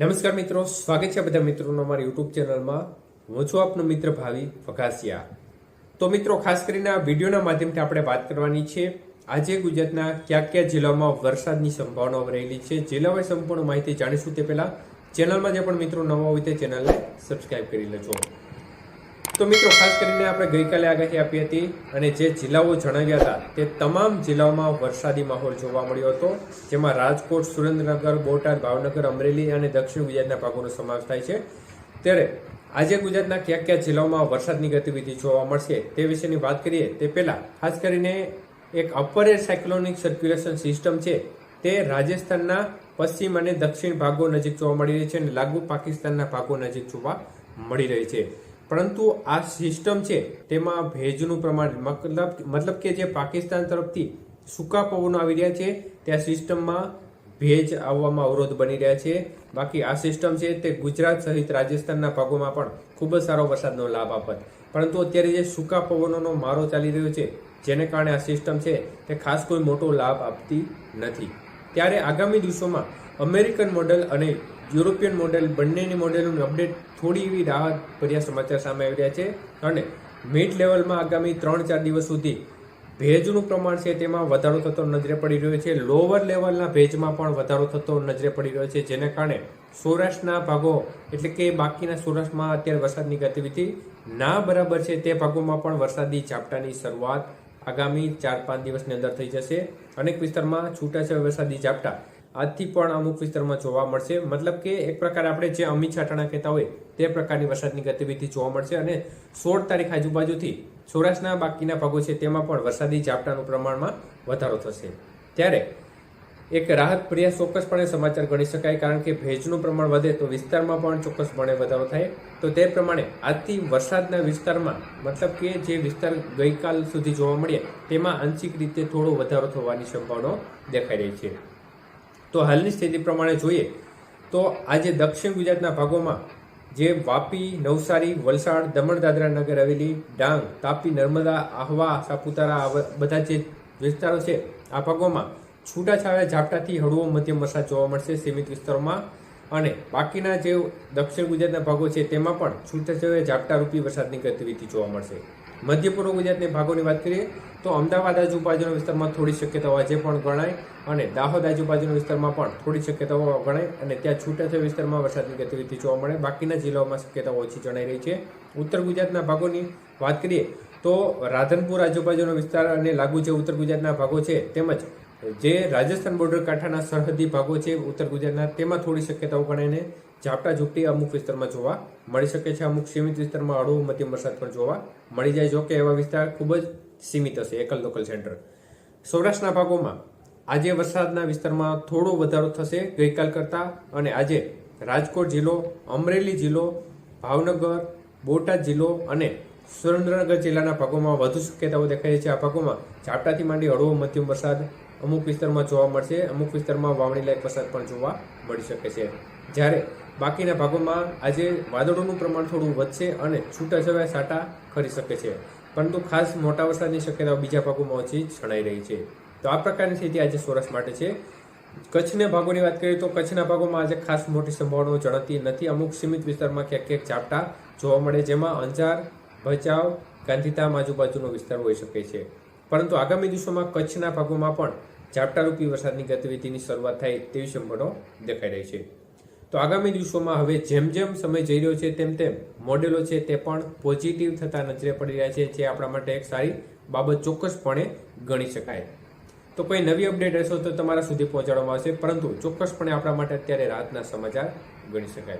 નમસ્કાર મિત્રો, સ્વાગત છે બધા મિત્રોનો અમારી યુટ્યુબ ચેનલમાં. હું છું આપનો મિત્ર ભાવિ વઘાસિયા. તો મિત્રો, ખાસ કરીને આ વિડીયોના માધ્યમથી આપણે વાત કરવાની છે, આજે ગુજરાતના કયા કયા જિલ્લાઓમાં વરસાદની સંભાવનાઓ રહેલી છે જિલ્લાવાય સંપૂર્ણ માહિતી જાણીશું તે પહેલાં. ચેનલમાં જે પણ મિત્રો નવા હોય તે ચેનલને સબસ્ક્રાઈબ કરી લેજો. તો મિત્રો, ખાસ કરીને આપણે ગઈકાલે આગાહી આપી હતી અને જે જિલ્લાઓ જણાવ્યા હતા, તે તમામ જિલ્લાઓમાં વરસાદી માહોલ જોવા મળ્યો હતો, જેમાં રાજકોટ, સુરેન્દ્રનગર, બોટાદ, ભાવનગર, અમરેલી અને દક્ષિણ ગુજરાતના ભાગોનો સમાવેશ થાય છે. ત્યારે આજે ગુજરાતના કયા કયા જિલ્લાઓમાં વરસાદની ગતિવિધિ જોવા મળશે તે વિશેની વાત કરીએ, તે પહેલાં ખાસ કરીને એક upper air cyclonic circulation system છે, તે રાજસ્થાનના પશ્ચિમ અને દક્ષિણ ભાગો નજીક જોવા મળી રહી છે અને લાગુ પાકિસ્તાનના ભાગો નજીક જોવા મળી રહી છે. પરંતુ આ સિસ્ટમ છે, તેમાં ભેજનું પ્રમાણ, મતલબ મતલબ કે જે પાકિસ્તાન તરફથી સૂકા પવનો આવી રહ્યા છે ત્યાં સિસ્ટમમાં ભેજ આવવામાં અવરોધ બની રહ્યા છે. બાકી આ સિસ્ટમ છે તે ગુજરાત સહિત રાજસ્થાનના ભાગોમાં પણ ખૂબ જ સારો વરસાદનો લાભ આપત. પરંતુ અત્યારે જે સૂકા પવનોનો મારો ચાલી રહ્યો છે, જેને કારણે આ સિસ્ટમ છે, તે ખાસ કોઈ મોટો લાભ આપતી નથી. ત્યારે આગામી દિવસોમાં અમેરિકન મોડેલ અને યુરોપિયન મોડેલ બંનેની મોડેલોની અપડેટ થોડી એવી રાહત ભર્યા સમાચાર સામે આવી રહ્યા છે અને મિડ લેવલમાં આગામી ત્રણ ચાર દિવસ સુધી ભેજનું પ્રમાણ છે તેમાં વધારો થતો નજરે પડી રહ્યો છે. લોઅર લેવલના ભેજમાં પણ વધારો થતો નજરે પડી રહ્યો છે, જેને કારણે સૌરાષ્ટ્રના ભાગો એટલે કે બાકીના સૌરાષ્ટ્રમાં અત્યારે વરસાદની ગતિવિધિ ના બરાબર છે તે ભાગોમાં પણ વરસાદી ઝાપટાની શરૂઆત આગામી ચાર પાંચ દિવસની અંદર થઈ જશે. અનેક વિસ્તારમાં છૂટાછવાયા વરસાદી ઝાપટા. આજથી પણ અમુક વિસ્તારમાં જોવા મળશે. મતલબ કે એક પ્રકાર આપણે જે અમી છાટણા કહેતા હોય, તે પ્રકારની વરસાદની ગતિવિધિ જોવા મળશે અને સોળ તારીખ આજુબાજુથી સૌરાષ્ટ્રના બાકીના ભાગો છે, તેમાં પણ વરસાદી ઝાપટાનું પ્રમાણમાં વધારો થશે. ત્યારે એક રાહત પ્રિય ચોક્કસપણે સમાચાર ગણી શકાય કારણ કે ભેજનું પ્રમાણ વધે તો વિસ્તારમાં પણ ચોક્કસપણે વધારો થાય. તો તે પ્રમાણે આજથી વરસાદના વિસ્તારમાં, મતલબ કે જે વિસ્તાર ગઈકાલ સુધી જોવા મળ્યા, તેમાં આંશિક રીતે થોડો વધારો થવાની સંભાવનાઓ દેખાઈ રહી છે. તો હાલની સ્થિતિ પ્રમાણે જોઈએ, તો આજે દક્ષિણ ગુજરાતના ભાગોમાં જે વાપી, નવસારી, વલસાડ દમણ દાદરા નગર હવેલી, ડાંગ, તાપી, નર્મદા, આહવા, સાપુતારા બધા જે વિસ્તારો છે, આ ભાગોમાં છૂટાછવાયા ઝાપટાથી હળવો મધ્યમ વરસાદ જોવા મળશે સીમિત વિસ્તારોમાં. અને બાકીના જે દક્ષિણ ગુજરાતના ભાગો છે, તેમાં પણ છૂટાછવાયા ઝાપટારૂપી વરસાદની ગતિવિધિ જોવા મળશે. મધ્ય પૂર્વ ગુજરાતના ભાગોની વાત કરીએ, તો અમદાવાદ આજુબાજુના વિસ્તારમાં થોડી શક્યતાઓ આજે પણ ગણાય અને દાહોદ આજુબાજુના વિસ્તારમાં પણ થોડી શક્યતાઓ ગણાય અને ત્યાં છૂટાછવાયા વિસ્તારમાં વરસાદની ગતિવિધિ જોવા મળે. બાકીના જિલ્લાઓમાં શક્યતાઓ ઓછી જણાઈ રહી છે. ઉત્તર ગુજરાતના ભાગોની વાત કરીએ, તો રાધનપુર આજુબાજુનો વિસ્તાર અને લાગુ જે ઉત્તર ગુજરાતના ભાગો છે, તેમજ જે રાજસ્થાન બોર્ડર કાંઠાના સરહદી ભાગો છે, ઉત્તર ગુજરાતના, તેમાં થોડી શક્યતાઓ ગણાઈને ઝાપટા ઝૂપટી અમુક વિસ્તારમાં જોવા મળી શકે છે, અમુક સીમિત વિસ્તારમાં હળવો મધ્યમ વરસાદ પણ જોવા મળી જાય, જોકે એવા વિસ્તાર ખૂબ જ સીમિત હશે, એકલ લોકલ સેન્ટર સૌરાષ્ટ્રના ભાગોમાં આજે વરસાદના વિસ્તારમાં થોડો વધારો થશે ગઈકાલ કરતાં અને આજે રાજકોટ જિલ્લો, અમરેલી જિલ્લો, ભાવનગર, બોટાદ જિલ્લો અને સુરેન્દ્રનગર જિલ્લાના ભાગોમાં વધુ શક્યતાઓ દેખાય છે. આ ભાગોમાં ઝાપટાથી માંડી હળવો મધ્યમ વરસાદ અમુક વિસ્તારમાં જોવા મળશે, અમુક વિસ્તારમાં વાવણી લાયક વરસાદ પણ જોવા મળી શકે છે. જ્યારે બાકીના ભાગોમાં આજે વાદળોનું પ્રમાણ થોડું વધશે અને છૂટાછવાયા સાટા ખરી શકે છે. પરંતુ ખાસ મોટા વરસાદની શક્યતાઓ બીજા ભાગોમાં ઓછી જણાઈ રહી છે. તો આ પ્રકારની સ્થિતિ આજે સૌરાષ્ટ્ર માટે છે. કચ્છના ભાગોની વાત કરીએ તો કચ્છના ભાગોમાં આજે ખાસ મોટી સંભાવનાઓ જણાતી નથી. અમુક સીમિત વિસ્તારમાં ક્યાંક ક્યાંક ઝાપટા જોવા મળે, જેમાં અંજાર, ભચાઉ, ગાંધીધામ આજુબાજુનો વિસ્તાર હોઈ શકે છે. પરંતુ આગામી દિવસોમાં કચ્છના ભાગોમાં પણ ઝાપટારૂપી વરસાદની ગતિવિધિની શરૂઆત થાય તેવી સંભાવનાઓ દેખાઈ રહી છે. તો આગામી દિવસોમાં હવે જેમ જેમ સમય જઈ રહ્યો છે, તેમ તેમ મોડેલો છે તે પણ પોઝિટિવ થતા નજરે પડી રહ્યા છે, જે આપણા માટે એક સારી બાબત ચોક્કસપણે ગણી શકાય. તો કોઈ નવી અપડેટ હશે તો તમારા સુધી પહોંચાડવામાં આવશે, પરંતુ ચોક્કસપણે આપણા માટે અત્યારે રાતના સમાચાર ગણી શકાય.